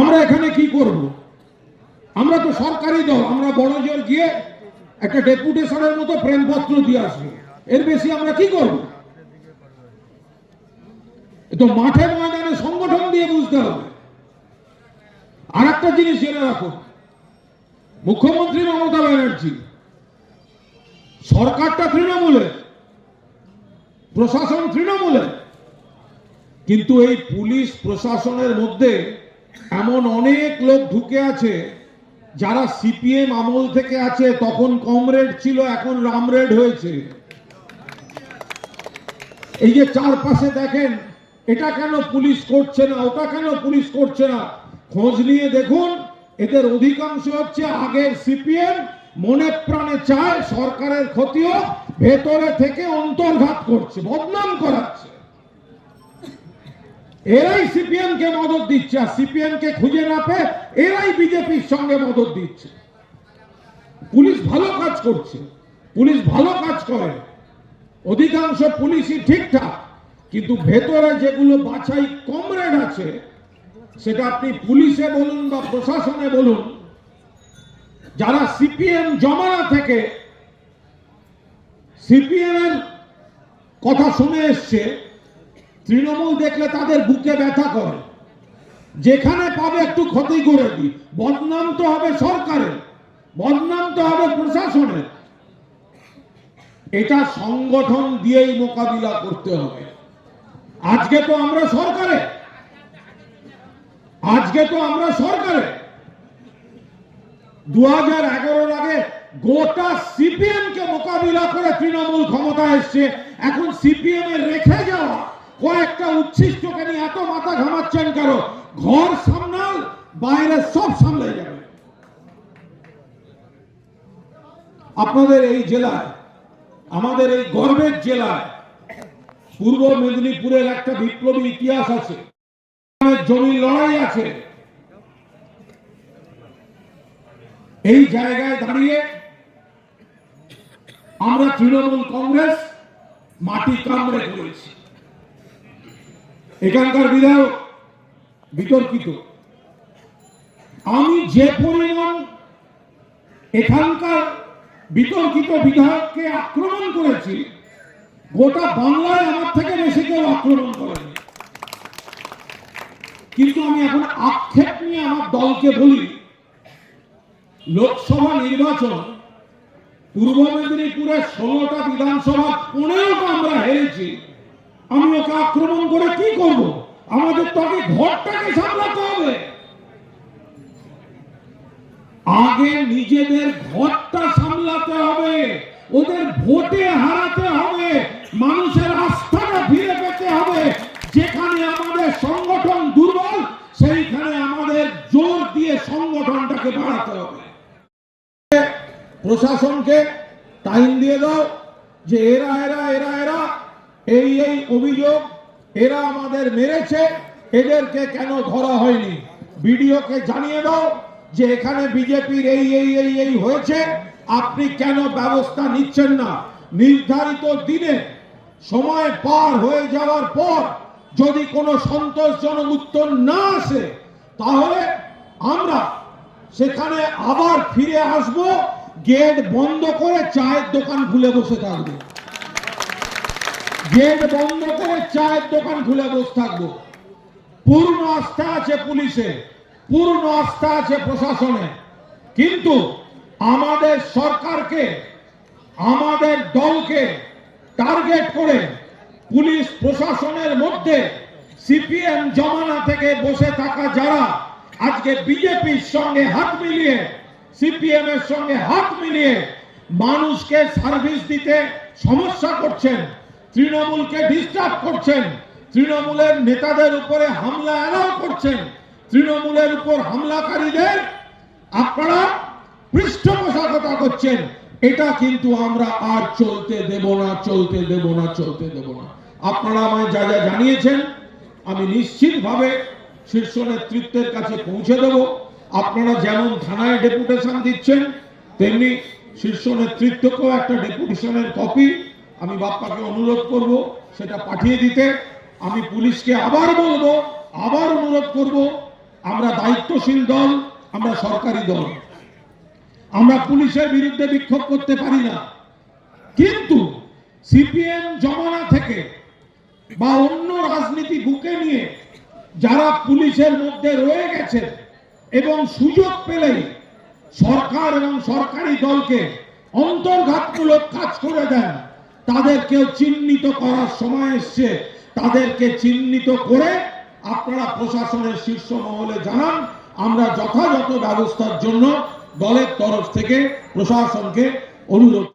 আমরা এখানে কি করব? আমরা তো সরকারি দল, আমরা বড় জোর গিয়ে একটা ডেপুটেশনের মতো প্রেমপত্র দিয়ে আসব। এর বেশি আমরা কি করব? তো মাঠে ময়দানে সংগঠন দিয়ে বুঝতে হবে। আর একটা জিনিস জেনে রাখুন। মুখ্যমন্ত্রী মমতা ব্যানার্জি, সরকারটা তৃণমূলের, প্রশাসন তৃণমূলের কিন্তু এই পুলিশ প্রশাসনের মধ্যে এমন অনেক লোক ঢুকে আছে, যারা সিপিএম আমল থেকে আছে, তখন কমরেড ছিল, এখন রামরেড হয়েছে। এই যে চারপাশে দেখেন, এটা কেন পুলিশ করছে না, ওটা কেন পুলিশ করছে না? খোঁজ নিয়ে দেখুন, এদের অধিকাংশ হচ্ছে আগের সিপিএম, মনে প্রাণে চায়, সরকারের ক্ষতি হোক ভেতরে থেকে অন্তর্ঘাত করছে, বদনাম করাচ্ছে। এরাই সিপিএম কে মদত দিচ্ছে, আর সিপিএম কে খুঁজে না পেয়ে এরাই বিজেপির সঙ্গে মদত দিচ্ছে। পুলিশ ভালো কাজ করছে, পুলিশ ভালো কাজ করে। অধিকাংশ পুলিশই ঠিকঠাক, কিন্তু ভেতরে যেগুলো বাছাই কমরেড আছে, সেটা আপনি পুলিশে বলুন বা প্রশাসনে বলুন, যারা সিপিএম জমানা থেকে সিপিএম এর কথা শুনে এসছে তৃণমূল দেখলে তাদের বুকে ব্যথা করে। যেখানে পাবে একটু ক্ষতি করে দিই বদনাম তো হবে সরকারের, বদনাম তো হবে প্রশাসনের। এটা সংগঠন দিয়েই মোকাবিলা করতে হবে। আজকে তো আমরা সরকারে। আজকে তো আমরা সরকারে। দু হাজার এগারোর আগে গোটা সিপিএম কে মোকাবিলা করে তৃণমূল ক্ষমতা এসছে। এখন সিপিএম এ রেখে যাওয়া কয়েকটা উচ্ছিষ্টকে নিয়ে এত মাথা ঘামাচ্ছেন কেন? ঘর সামলাল বাইরে সব সামলে যাবে। আপনাদের এই জেলায়, আমাদের এই গর্বের জেলায়, পূর্ব মেদিনীপুরের একটা বিপ্লবী ইতিহাস আছে। জমির লড়াই আছে। এই জায়গায় দাঁড়িয়ে আমরা তৃণমূল কংগ্রেস মাটি কামড়ে করেছি এখানকার বিধায়ক বিতর্কিত। আমি যে পরিমাণ এখানকার বিতর্কিত বিধায়ককে আক্রমণ করেছি, গোটা বাংলায় আমার থেকে বেশি কেউ আক্রমণ করেনি। কিন্তু আমি এখন আক্ষেপ নিয়ে আমার দলকে বলি, লোকসভা নির্বাচন পূর্ব মেদিনীপুরের ষোলোটা বিধানসভা পনেরোটা আমরা হেরেছি। আমি ওকে আক্রমণ করে কি করব? আমাদের তো আগে ঘরটাকে সামলাতে হবে। আগে নিজেদের ঘরটা সামলাতে হবে, ওদের ভোটে হারাতে হবে, মানুষের আস্থাটা ফিরে পেতে হবে। যেখানে আমাদের সংগঠন দুর্বল, সেইখানে আমাদের জোর দিয়ে সংগঠনটাকে বাড়াতে হবে। প্রশাসনকে টাইম দিয়ে দাও যে এরা এরা এরা এরা এই এই অভিযোগ এরা আমাদের মেরেছে, এদেরকে কেন ধরা হয়নি? বিডিওকে জানিয়ে দাও যে এখানে বিজেপির এই এই এই এই হয়েছে, আপনি কেন ব্যবস্থা নিচ্ছেন না? নির্ধারিত দিনে সময় পার হয়ে যাওয়ার পর যদি কোনো সন্তোষজনক উত্তর না আসে, তাহলে আমরা সেখানে আবার ফিরে আসব, গেট বন্ধ করে চায়ের দোকান খুলে বসে থাকব। গেট বন্ধ করে চায়ের দোকান খুলে বসে থাকব। পূর্ণ আস্থা আছে পুলিশে, পূর্ণ আস্থা আছে প্রশাসনে। কিন্তু আমাদের সরকারকে, আমাদের দলকে টার্গেট করে পুলিশ প্রশাসনের মধ্যে সিপিএম জমানা থেকে বসে থাকা যারা আজকে বিজেপির সঙ্গে হাত মিলিয়ে সিপিএম এর সঙ্গে হাত মিলিয়ে মানুষকে সার্ভিস দিতে সমস্যা করছেন তৃণমূলকে ডিস্টার্ব করছেন। তৃণমূলের নেতাদের উপরে হামলা এলাও করছেন। তৃণমূলের উপর হামলাকারীদের আপনারা পৃষ্ঠপোষকতা করছেন। এটা কিন্তু আমরা আর চলতে দেব না, চলতে দেব না, চলতে দেব না। আপনারা আমায় যা যা জানিয়েছেন, আমি নিশ্চিতভাবে শীর্ষ নেতৃত্বের কাছে পৌঁছে দেব। আপনারা যেমন থানায় ডেপুটেশন দিচ্ছেন, তেমনি শীর্ষ নেতৃত্বকেও একটা ডেপুটেশনের কপি আমি বাপ্পাকে অনুরোধ করব সেটা পাঠিয়ে দিতে। আমি পুলিশকে আবার বলব, আবার অনুরোধ করব, আমরা দায়িত্বশীল দল, আমরা সরকারি দল। আমরা পুলিশের বিরুদ্ধে বিক্ষোভ করতে পারি না। কিন্তু সিপিএম জমানা থেকে বা অন্য রাজনীতি বুকে নিয়ে যারা পুলিশের মধ্যে রয়ে গেছে এবং সুযোগ পেলেই সরকার এবং সরকারি দলকে অন্তর্ঘাতমূলক কাজ করে দেন তাদেরকেও চিহ্নিত করার সময় এসছে। তাদেরকে চিহ্নিত করে আপনারা প্রশাসনের শীর্ষ মহলে জানান। আমরা যথাযথ ব্যবস্থার জন্য দলের তরফ থেকে প্রশাসনকে অনুরোধ